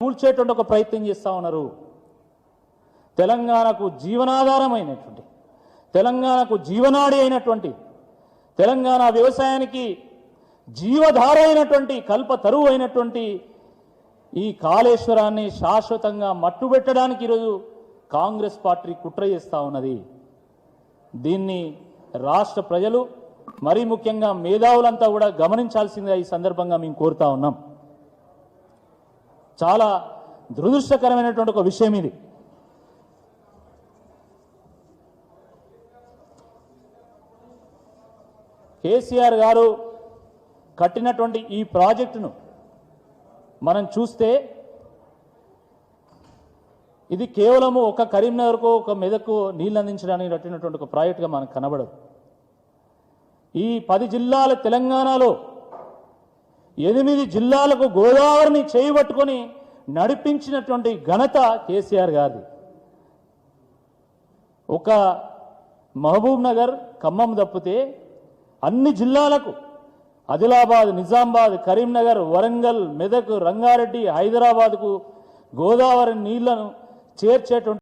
కూల్చేటువంటి ఒక ప్రయత్నం చేస్తూ ఉన్నారు. తెలంగాణకు జీవనాధారమైనటువంటి తెలంగాణకు జీవనాడి అయినటువంటి తెలంగాణ వ్యవసాయానికి జీవధార అయినటువంటి కల్ప తరువు అయినటువంటి ఈ కాళేశ్వరాన్ని శాశ్వతంగా మట్టుబెట్టడానికి ఈరోజు కాంగ్రెస్ పార్టీ కుట్ర చేస్తూ ఉన్నది. దీన్ని రాష్ట్ర ప్రజలు మరీ ముఖ్యంగా మేధావులంతా కూడా గమనించాల్సిందే ఈ సందర్భంగా మేము కోరుతా ఉన్నాం. చాలా దురదృష్టకరమైనటువంటి ఒక విషయం ఇది. కేసీఆర్ గారు కట్టినటువంటి ఈ ప్రాజెక్టును మనం చూస్తే ఇది కేవలము ఒక కరీంనగర్కు ఒక మెదకు నీళ్ళు అందించడానికి కట్టినటువంటి ఒక ప్రాజెక్టుగా మనకు కనబడదు. ఈ పది జిల్లాల తెలంగాణలో ఎనిమిది జిల్లాలకు గోదావరిని చేయబట్టుకొని నడిపించినటువంటి ఘనత కేసీఆర్ గారిది. ఒక మహబూబ్ నగర్ ఖమ్మం తప్పితే అన్ని జిల్లాలకు ఆదిలాబాద్ నిజామాబాద్ కరీంనగర్ వరంగల్ మెదక్ రంగారెడ్డి హైదరాబాద్కు గోదావరి నీళ్ళను చేర్చేటువంటి